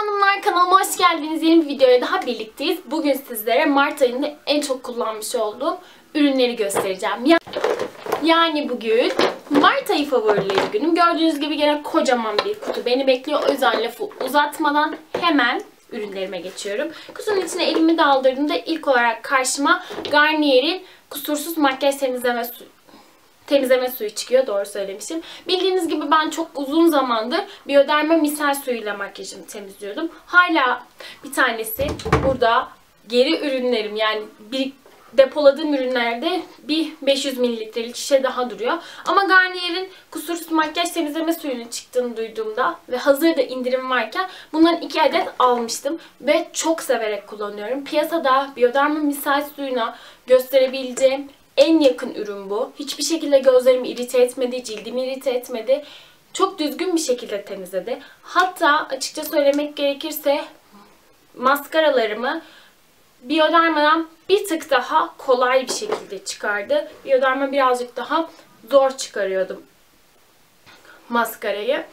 hanımlar kanalıma hoş geldiniz. Yeni bir videoya daha birlikteyiz. Bugün sizlere Mart ayında en çok kullanmış olduğum ürünleri göstereceğim. Ya- Yani bugün Mart ayı favorileri günüm. Gördüğünüz gibi gene kocaman bir kutu beni bekliyor. O yüzden lafı uzatmadan hemen ürünlerime geçiyorum. Kutunun içine elimi daldırdığımda ilk olarak karşıma Garnier'in kusursuz makyaj temizleme temizleme suyu çıkıyor. Doğru söylemişim. Bildiğiniz gibi ben çok uzun zamandır Bioderma misel suyuyla makyajımı temizliyordum. Hala bir tanesi burada geri ürünlerim yani bir depoladığım ürünlerde bir 500 mililitrelik şişe daha duruyor. Ama Garnier'in kusursuz makyaj temizleme suyunun çıktığını duyduğumda ve hazır da indirim varken bundan iki adet almıştım ve çok severek kullanıyorum. Piyasada Bioderma misal suyuna gösterebileceğim en yakın ürün bu. Hiçbir şekilde gözlerimi irite etmedi, cildimi irite etmedi. Çok düzgün bir şekilde temizledi. Hatta açıkça söylemek gerekirse maskaralarımı Bioderma'dan bir tık daha kolay bir şekilde çıkardı. Bioderma birazcık daha zor çıkarıyordum maskarayı.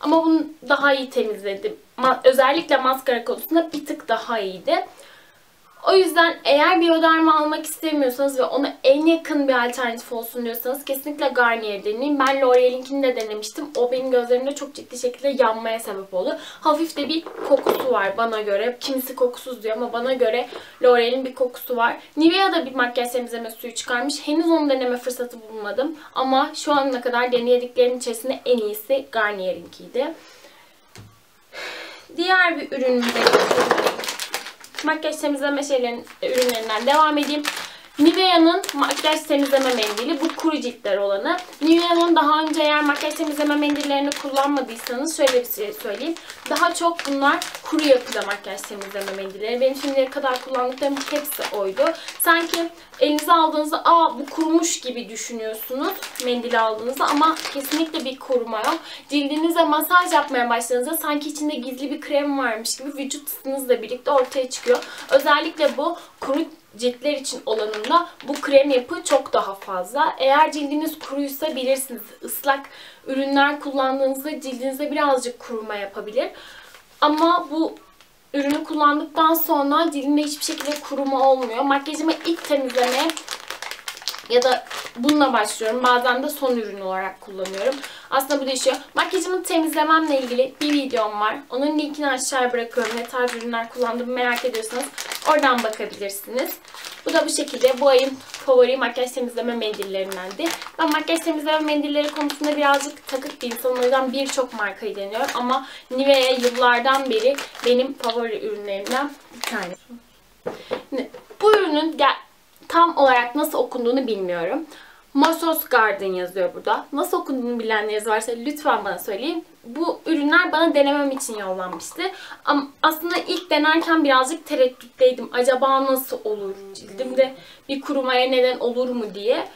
Ama bunu daha iyi temizledim. Özellikle maskara konusunda bir tık daha iyiydi. O yüzden eğer Bioderma almak istemiyorsanız ve ona en yakın bir alternatif olsun diyorsanız kesinlikle Garnier deneyin. Ben L'Oreal'inkini de denemiştim. O benim gözlerimde çok ciddi şekilde yanmaya sebep oldu. Hafif de bir kokusu var bana göre. Kimisi kokusuz diyor ama bana göre L'Oreal'in bir kokusu var. Nivea da bir makyaj temizleme suyu çıkarmış. Henüz onu deneme fırsatı bulmadım. Ama şu ana kadar denediklerim içerisinde en iyisi Garnier'inkiydi. Diğer bir ürünümüze geçelim makyaj temizleme şeylerin, ürünlerinden devam edeyim. Nivea'nın makyaj temizleme mendili. Bu kuru ciltler olanı. Nivea'nın daha önce eğer makyaj temizleme mendillerini kullanmadıysanız şöyle bir şey söyleyeyim. Daha çok bunlar kuru yapıda makyaj temizleme mendilleri. Benim şimdiye kadar kullandıklarım hepsi oydu. Sanki elinize aldığınızda aa bu kurumuş gibi düşünüyorsunuz mendili aldığınızda ama kesinlikle bir kuruma yok. Cildinize masaj yapmaya başladığınızda sanki içinde gizli bir krem varmış gibi vücut ısınızla birlikte ortaya çıkıyor. Özellikle bu kuru ciltler için olanında bu krem yapı çok daha fazla. Eğer cildiniz kuruysa bilirsiniz ıslak ürünler kullandığınızda cildinize birazcık kuruma yapabilir. Ama bu ürünü kullandıktan sonra cildimde hiçbir şekilde kuruma olmuyor. Makyajımı ilk temizleme ya da bununla başlıyorum. Bazen de son ürün olarak kullanıyorum. Aslında bu değişiyor. Makyajımı temizlememle ilgili bir videom var. Onun linkini aşağıya bırakıyorum. Ne tarz ürünler kullandığımı merak ediyorsanız oradan bakabilirsiniz. Bu da bu şekilde bu ayın favori makyaj temizleme mendillerindendi. Ben makyaj temizleme mendilleri konusunda birazcık takık bir insanım. O yüzden birçok markayı deniyorum. Ama Nivea yıllardan beri benim favori ürünlerimden bir tanesi. Bu ürünün tam olarak nasıl okunduğunu bilmiyorum. Mosos Garden yazıyor burada. Nasıl okunduğunu bilenleriniz varsa lütfen bana söyleyin. Bu ürünler bana denemem için yollanmıştı. Ama aslında ilk denerken birazcık tereddütteydim. Acaba nasıl olur? Cildimde bir kurumaya neden olur mu diye.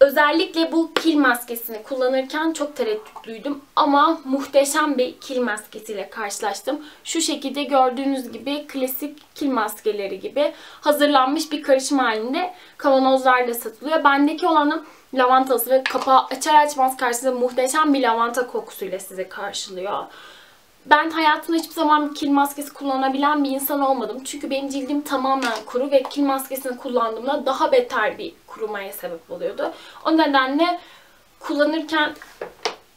Özellikle bu kil maskesini kullanırken çok tereddütlüydüm ama muhteşem bir kil maskesiyle karşılaştım. Şu şekilde gördüğünüz gibi klasik kil maskeleri gibi hazırlanmış bir karışım halinde kavanozlarla satılıyor. Bendeki olanın lavantası ve kapağı açar açmaz karşısında muhteşem bir lavanta kokusuyla size karşılıyor. Ben hayatımda hiçbir zaman kil maskesi kullanabilen bir insan olmadım. Çünkü benim cildim tamamen kuru ve kil maskesini kullandığımda daha beter bir kurumaya sebep oluyordu. O nedenle kullanırken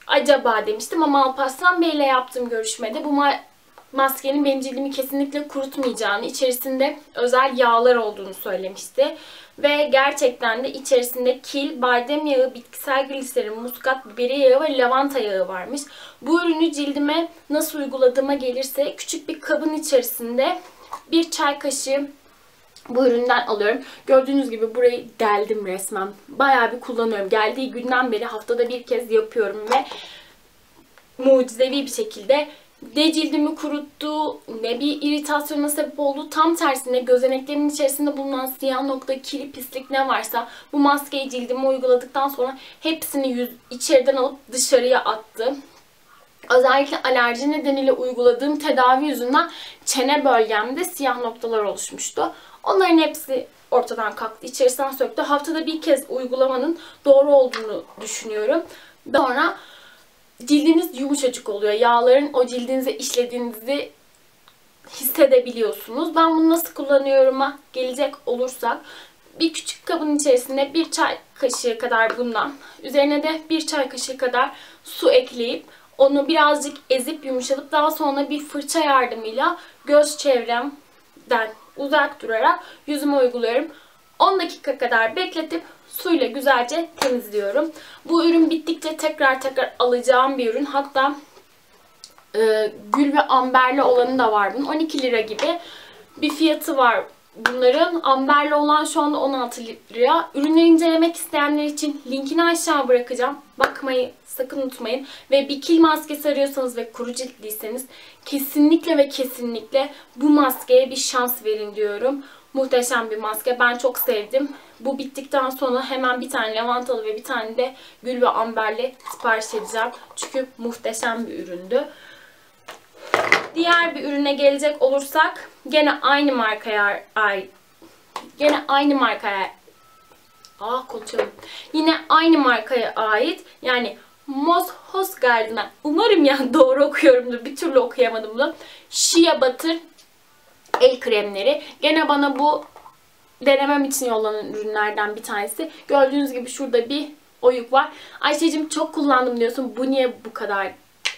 acaba demiştim ama Alparslan Bey ile yaptığım görüşmede bu maskenin benim cildimi kesinlikle kurutmayacağını, içerisinde özel yağlar olduğunu söylemişti. Ve gerçekten de içerisinde kil, badem yağı, bitkisel gliserin, muskat biberi yağı ve lavanta yağı varmış. Bu ürünü cildime nasıl uyguladığıma gelirse küçük bir kabın içerisinde bir çay kaşığı bu üründen alıyorum. Gördüğünüz gibi burayı deldim resmen. Bayağı bir kullanıyorum. Geldiği günden beri haftada bir kez yapıyorum ve mucizevi bir şekilde ne cildimi kuruttu, ne bir iritasyona sebep oldu. Tam tersine gözeneklerimin içerisinde bulunan siyah nokta, kiri, pislik ne varsa bu maskeyi cildime uyguladıktan sonra hepsini yüz, içeriden alıp dışarıya attı. Özellikle alerji nedeniyle uyguladığım tedavi yüzünden çene bölgemde siyah noktalar oluşmuştu. Onların hepsi ortadan kalktı, içerisinden söktü. Haftada bir kez uygulamanın doğru olduğunu düşünüyorum. Sonra cildiniz yumuşacık oluyor. Yağların o cildinize işlediğinizi hissedebiliyorsunuz. Ben bunu nasıl kullanıyorum'a gelecek olursak bir küçük kabın içerisine bir çay kaşığı kadar bundan, üzerine de bir çay kaşığı kadar su ekleyip onu birazcık ezip yumuşatıp daha sonra bir fırça yardımıyla göz çevremden uzak durarak yüzüme uyguluyorum. 10 dakika kadar bekletip suyla güzelce temizliyorum. Bu ürün bittikçe tekrar tekrar alacağım bir ürün. Hatta e, gül ve amberli olanı da var bunun. 12 lira gibi bir fiyatı var bunların. Amberli olan şu anda 16 lira. Ürünleri incelemek isteyenler için linkini aşağı bırakacağım. Bakmayı sakın unutmayın. Ve bir kil maskesi arıyorsanız ve kuru ciltliyseniz kesinlikle ve kesinlikle bu maskeye bir şans verin diyorum. Muhteşem bir maske. Ben çok sevdim. Bu bittikten sonra hemen bir tane lavantalı ve bir tane de gül ve amberli sipariş edeceğim. Çünkü muhteşem bir üründü. Diğer bir ürüne gelecek olursak gene aynı markaya ay gene aynı markaya Aa konuşalım. Yine aynı markaya ait yani Moss Hosgarden'a umarım ya doğru okuyorumdur. Bir türlü okuyamadım bunu. Shea Butter el kremleri. Gene bana bu denemem için yollanan ürünlerden bir tanesi. Gördüğünüz gibi şurada bir oyuk var. Ayşe'cim çok kullandım diyorsun. Bu niye bu kadar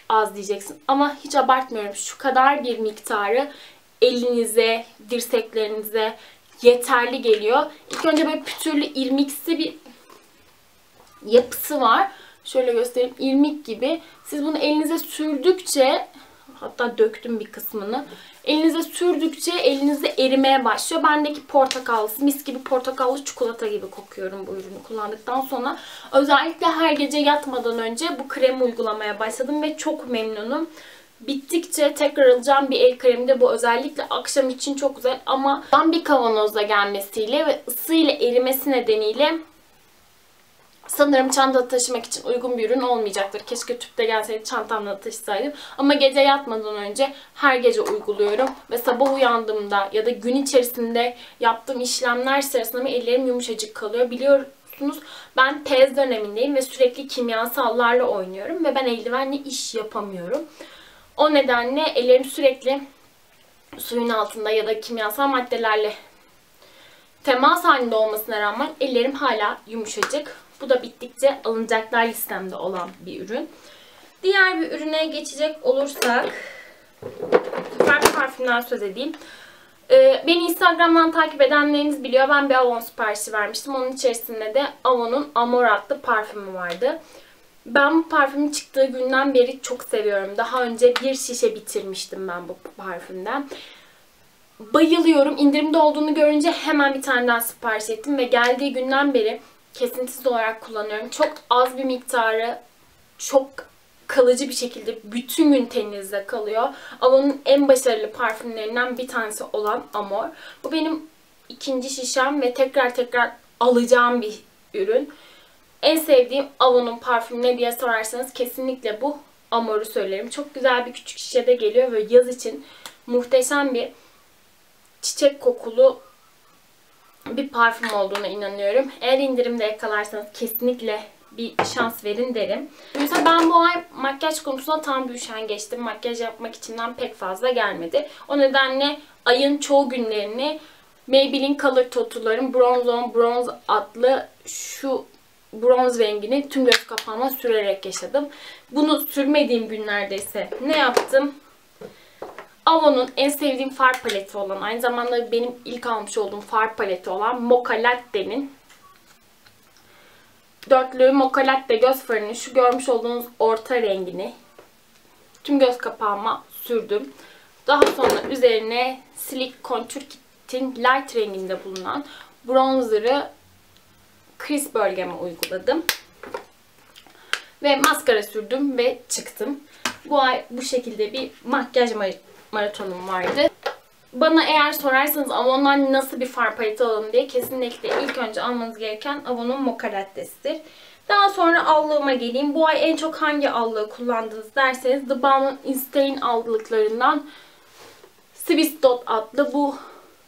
az diyeceksin. Ama hiç abartmıyorum. Şu kadar bir miktarı elinize, dirseklerinize yeterli geliyor. İlk önce böyle pütürlü irmiksi bir yapısı var. Şöyle göstereyim. İrmik gibi. Siz bunu elinize sürdükçe hatta döktüm bir kısmını. Elinize sürdükçe elinizde erimeye başlıyor. Bendeki portakallısı, mis gibi portakallı çikolata gibi kokuyorum bu ürünü kullandıktan sonra. Özellikle her gece yatmadan önce bu kremi uygulamaya başladım ve çok memnunum. Bittikçe tekrar alacağım bir el kremi de bu özellikle akşam için çok güzel ama tam bir kavanozda gelmesiyle ve ısıyla erimesi nedeniyle sanırım çantada taşımak için uygun bir ürün olmayacaktır. Keşke tüpte gelseydi çantamda taşısaydım. Ama gece yatmadan önce her gece uyguluyorum. Ve sabah uyandığımda ya da gün içerisinde yaptığım işlemler sırasında ellerim yumuşacık kalıyor. Biliyorsunuz ben tez dönemindeyim ve sürekli kimyasallarla oynuyorum. Ve ben eldivenle iş yapamıyorum. O nedenle ellerim sürekli suyun altında ya da kimyasal maddelerle temas halinde olmasına rağmen ellerim hala yumuşacık. Bu da bittikçe alınacaklar listemde olan bir ürün. Diğer bir ürüne geçecek olursak farklı parfümden söz edeyim. Ee, beni Instagram'dan takip edenleriniz biliyor. Ben bir Avon siparişi vermiştim. Onun içerisinde de Avon'un Amor adlı parfümü vardı. Ben bu parfümün çıktığı günden beri çok seviyorum. Daha önce bir şişe bitirmiştim ben bu parfümden. Bayılıyorum. İndirimde olduğunu görünce hemen bir tane daha sipariş ettim ve geldiği günden beri kesintisiz olarak kullanıyorum. Çok az bir miktarı çok kalıcı bir şekilde bütün gün teninizde kalıyor. Avon'un en başarılı parfümlerinden bir tanesi olan Amor. Bu benim ikinci şişem ve tekrar tekrar alacağım bir ürün. En sevdiğim Avon'un parfümü ne diye sorarsanız kesinlikle bu Amor'u söylerim. Çok güzel bir küçük şişede geliyor ve yaz için muhteşem bir çiçek kokulu bir parfüm olduğuna inanıyorum. Eğer indirimde yakalarsanız kesinlikle bir şans verin derim. Mesela ben bu ay makyaj konusunda tam bir üşengeçtim. Makyaj yapmak içinden pek fazla gelmedi. O nedenle ayın çoğu günlerini Maybelline Color Totu'ların Bronze on Bronze adlı şu bronz rengini tüm göz kapağıma sürerek yaşadım. Bunu sürmediğim günlerde ise ne yaptım? Avon'un en sevdiğim far paleti olan, aynı zamanda benim ilk almış olduğum far paleti olan Mocha Latte'nin dörtlü Mocha Latte göz farını şu görmüş olduğunuz orta rengini tüm göz kapağıma sürdüm. Daha sonra üzerine Slick Contour Kit'in light renginde bulunan bronzer'ı kriz bölgeme uyguladım. Ve maskara sürdüm ve çıktım. Bu ay bu şekilde bir makyaj maratonum vardı. Bana eğer sorarsanız Avon'dan nasıl bir far paleti alalım diye kesinlikle ilk önce almanız gereken Avon'un Mocha Latte'sidir. Daha sonra allığıma geleyim. Bu ay en çok hangi allığı kullandınız derseniz The Balmain Insane allıklarından Swiss Dot adlı bu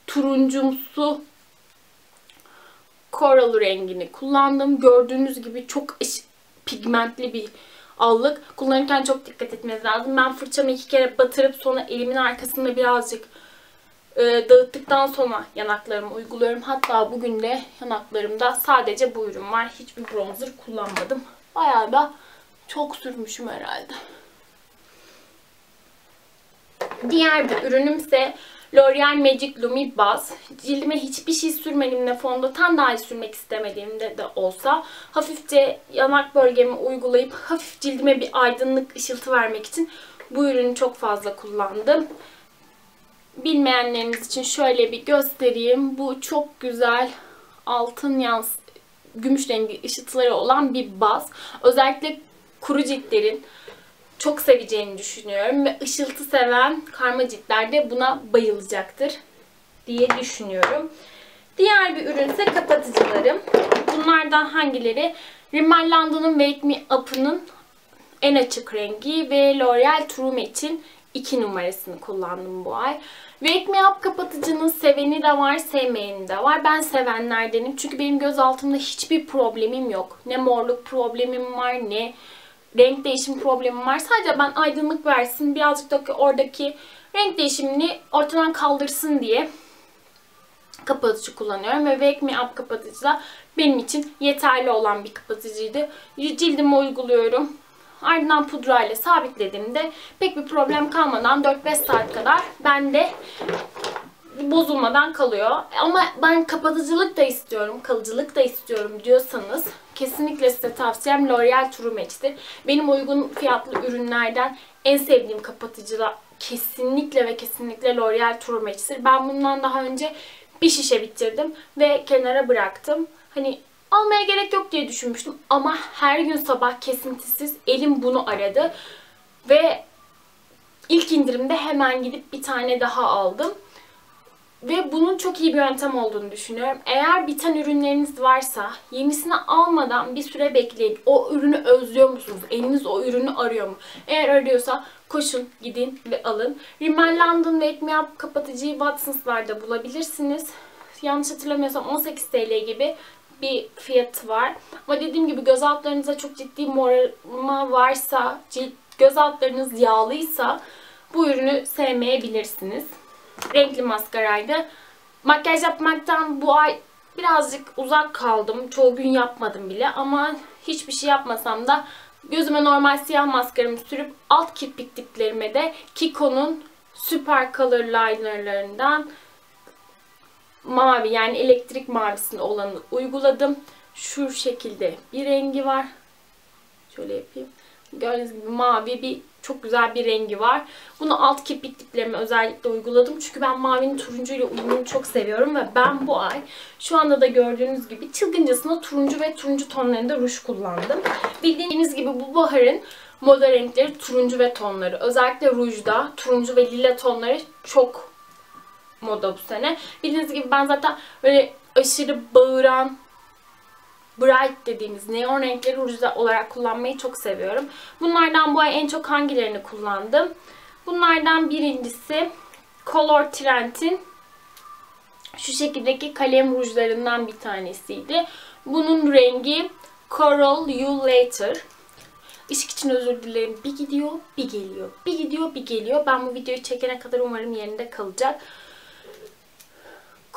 turuncumsu koral rengini kullandım. Gördüğünüz gibi çok pigmentli bir allık. Kullanırken çok dikkat etmeniz lazım. Ben fırçamı iki kere batırıp sonra elimin arkasında birazcık e, dağıttıktan sonra yanaklarımı uyguluyorum. Hatta bugün de yanaklarımda sadece bu ürün var. Hiçbir bronzer kullanmadım. Bayağı da çok sürmüşüm herhalde. Diğer bir ürünüm ise L'Oreal Magic Lumi Baz. Cildime hiçbir şey sürmediğimde fondöten dahi sürmek istemediğimde de olsa hafifçe yanak bölgemi uygulayıp hafif cildime bir aydınlık ışıltı vermek için bu ürünü çok fazla kullandım. Bilmeyenleriniz için şöyle bir göstereyim. Bu çok güzel altın yans gümüş rengi ışıltıları olan bir baz. Özellikle kuru ciltlerin çok seveceğini düşünüyorum ve ışıltı seven karma ciltler de buna bayılacaktır diye düşünüyorum. Diğer bir ürün kapatıcılarım. Bunlardan hangileri? Rimmel London'un Wake Me Up'ının en açık rengi ve L'Oreal True Match'in 2 numarasını kullandım bu ay. Wake Me Up kapatıcının seveni de var, sevmeyeni de var. Ben sevenlerdenim çünkü benim göz altımda hiçbir problemim yok. Ne morluk problemim var ne renk değişim problemim var. Sadece ben aydınlık versin, birazcık da oradaki renk değişimini ortadan kaldırsın diye kapatıcı kullanıyorum. Ve Wake Me Up kapatıcı da benim için yeterli olan bir kapatıcıydı. Cildime uyguluyorum. Ardından pudrayla sabitlediğimde pek bir problem kalmadan 4-5 saat kadar bende bozulmadan kalıyor. Ama ben kapatıcılık da istiyorum, kalıcılık da istiyorum diyorsanız kesinlikle size tavsiyem L'Oreal True Match'tir. Benim uygun fiyatlı ürünlerden en sevdiğim kapatıcılar kesinlikle ve kesinlikle L'Oreal True Match'tir. Ben bundan daha önce bir şişe bitirdim ve kenara bıraktım. Hani almaya gerek yok diye düşünmüştüm ama her gün sabah kesintisiz elim bunu aradı ve ilk indirimde hemen gidip bir tane daha aldım. Ve bunun çok iyi bir yöntem olduğunu düşünüyorum. Eğer biten ürünleriniz varsa yenisini almadan bir süre bekleyin. O ürünü özlüyor musunuz? Eliniz o ürünü arıyor mu? Eğer arıyorsa koşun, gidin ve alın. Rimmel London Wake Me Up kapatıcıyı Watsons'larda bulabilirsiniz. Yanlış hatırlamıyorsam 18 TL gibi bir fiyatı var. Ama dediğim gibi göz altlarınızda çok ciddi morarma varsa, cilt, göz altlarınız yağlıysa bu ürünü sevmeyebilirsiniz renkli maskaraydı. Makyaj yapmaktan bu ay birazcık uzak kaldım. Çoğu gün yapmadım bile ama hiçbir şey yapmasam da gözüme normal siyah maskaramı sürüp alt kirpik diplerime de Kiko'nun Super Color Liner'larından mavi yani elektrik mavisinde olanı uyguladım. Şu şekilde bir rengi var. Şöyle yapayım. Gördüğünüz gibi mavi bir çok güzel bir rengi var. Bunu alt kirpik diplerime özellikle uyguladım. Çünkü ben mavinin turuncuyla uyumunu çok seviyorum ve ben bu ay şu anda da gördüğünüz gibi çılgıncasına turuncu ve turuncu tonlarında ruj kullandım. Bildiğiniz gibi bu baharın moda renkleri turuncu ve tonları. Özellikle rujda turuncu ve lila tonları çok moda bu sene. Bildiğiniz gibi ben zaten böyle aşırı bağıran, bright dediğimiz neon renkleri ruj olarak kullanmayı çok seviyorum. Bunlardan bu ay en çok hangilerini kullandım? Bunlardan birincisi Color Trend'in şu şekildeki kalem rujlarından bir tanesiydi. Bunun rengi Coral You Later. Işık için özür dilerim. Bir gidiyor, bir geliyor. Bir gidiyor, bir geliyor. Ben bu videoyu çekene kadar umarım yerinde kalacak.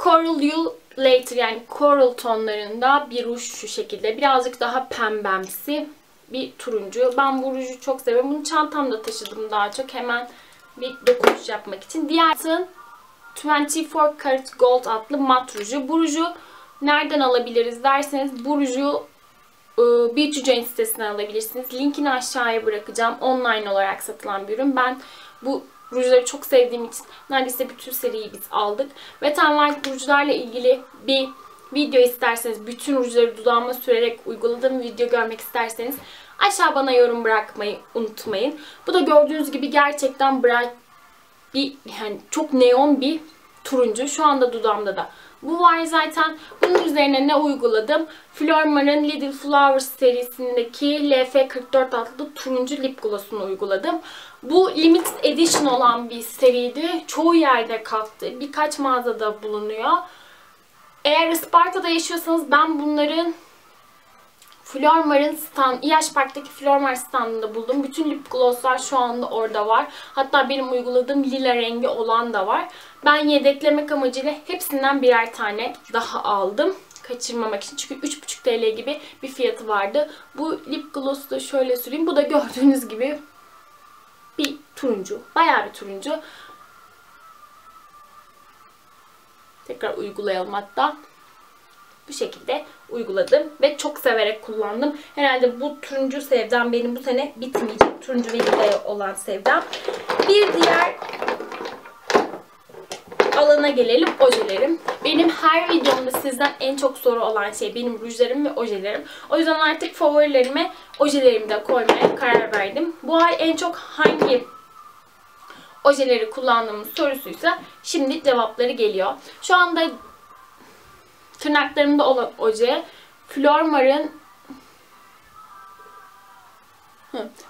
Coral You Later yani coral tonlarında bir ruj şu şekilde. Birazcık daha pembemsi bir turuncu. Ben bu ruju çok seviyorum. Bunu çantamda taşıdım daha çok. Hemen bir dokunuş yapmak için. Diğer 24 Karat Gold adlı mat ruju. Bu ruju nereden alabiliriz derseniz bu ruju Beauty Jane sitesinden alabilirsiniz. Linkini aşağıya bırakacağım. Online olarak satılan bir ürün. Ben bu rujları çok sevdiğim için neredeyse bütün seriyi biz aldık. Wet n Wild rujlarla ilgili bir video isterseniz, bütün rujları dudağıma sürerek uyguladığım video görmek isterseniz aşağı bana yorum bırakmayı unutmayın. Bu da gördüğünüz gibi gerçekten bright bir yani çok neon bir turuncu. Şu anda dudağımda da bu var zaten. Bunun üzerine ne uyguladım? Flormar'ın Little Flowers serisindeki LF44 adlı turuncu lip gloss'unu uyguladım. Bu limited edition olan bir seriydi. Çoğu yerde kalktı. Birkaç mağazada bulunuyor. Eğer Isparta'da yaşıyorsanız ben bunların Flormar'ın stand, İyaş Park'taki Flormar standında buldum. Bütün lip glosslar şu anda orada var. Hatta benim uyguladığım lila rengi olan da var. Ben yedeklemek amacıyla hepsinden birer tane daha aldım. Kaçırmamak için. Çünkü 3,5 TL gibi bir fiyatı vardı. Bu lip gloss'u da şöyle süreyim. Bu da gördüğünüz gibi bir turuncu. Bayağı bir turuncu. Tekrar uygulayalım hatta. Bu şekilde uyguladım ve çok severek kullandım. Herhalde bu turuncu sevdam benim bu sene bitmeyecek. Turuncu ve lila olan sevdam. Bir diğer alana gelelim ojelerim. Benim her videomda sizden en çok soru olan şey benim rujlarım ve ojelerim. O yüzden artık favorilerime ojelerimi de koymaya karar verdim. Bu ay en çok hangi ojeleri kullandığımız sorusuysa şimdi cevapları geliyor. Şu anda tırnaklarımda olan oje Flormar'ın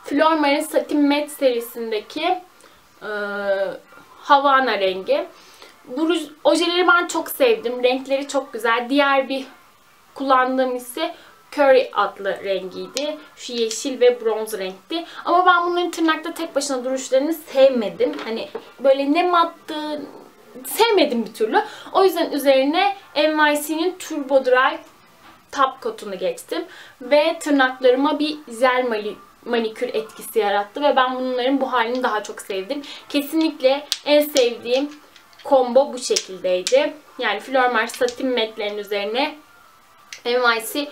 Flormar'ın Satin Matte serisindeki e, Havana rengi. Bu ruj, ojeleri ben çok sevdim. Renkleri çok güzel. Diğer bir kullandığım ise Curry adlı rengiydi. Şu yeşil ve bronz renkti. Ama ben bunların tırnakta tek başına duruşlarını sevmedim. Hani böyle ne mattı sevmedim bir türlü. O yüzden üzerine NYC'nin Turbo Dry top kotunu geçtim. Ve tırnaklarıma bir jel mali manikür etkisi yarattı ve ben bunların bu halini daha çok sevdim. Kesinlikle en sevdiğim combo bu şekildeydi. Yani Flormar satin matlerin üzerine NYC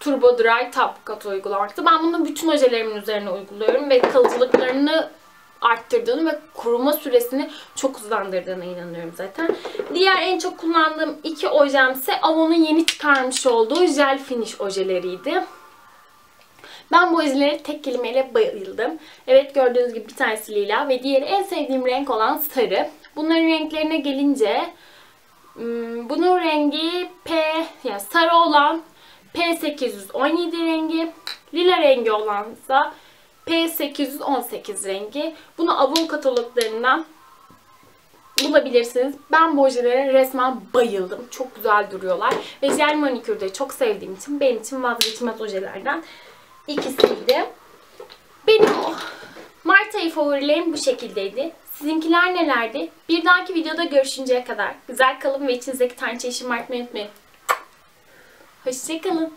Turbo Dry Top Coat uygulamaktı. Ben bunu bütün ojelerimin üzerine uyguluyorum ve kalıcılıklarını arttırdığını ve kuruma süresini çok hızlandırdığına inanıyorum zaten. Diğer en çok kullandığım iki ojem ise Avon'un yeni çıkarmış olduğu Gel Finish ojeleriydi. Ben bu ojelere tek kelimeyle bayıldım. Evet gördüğünüz gibi bir tanesi lila ve diğeri en sevdiğim renk olan sarı. Bunların renklerine gelince hmm, bunun rengi P yani sarı olan P817 rengi, lila rengi olansa P818 rengi. Bunu Avon kataloglarından bulabilirsiniz. Ben bu ojelere resmen bayıldım. Çok güzel duruyorlar. Ve jel manikürü de çok sevdiğim için benim için vazgeçilmez ojelerden ikisiydi. Benim Mart ayı favorilerim bu şekildeydi. Sizinkiler nelerdi? Bir dahaki videoda görüşünceye kadar güzel kalın ve içinizdeki tanrıça işi artmayı unutmayın. Hoşçakalın.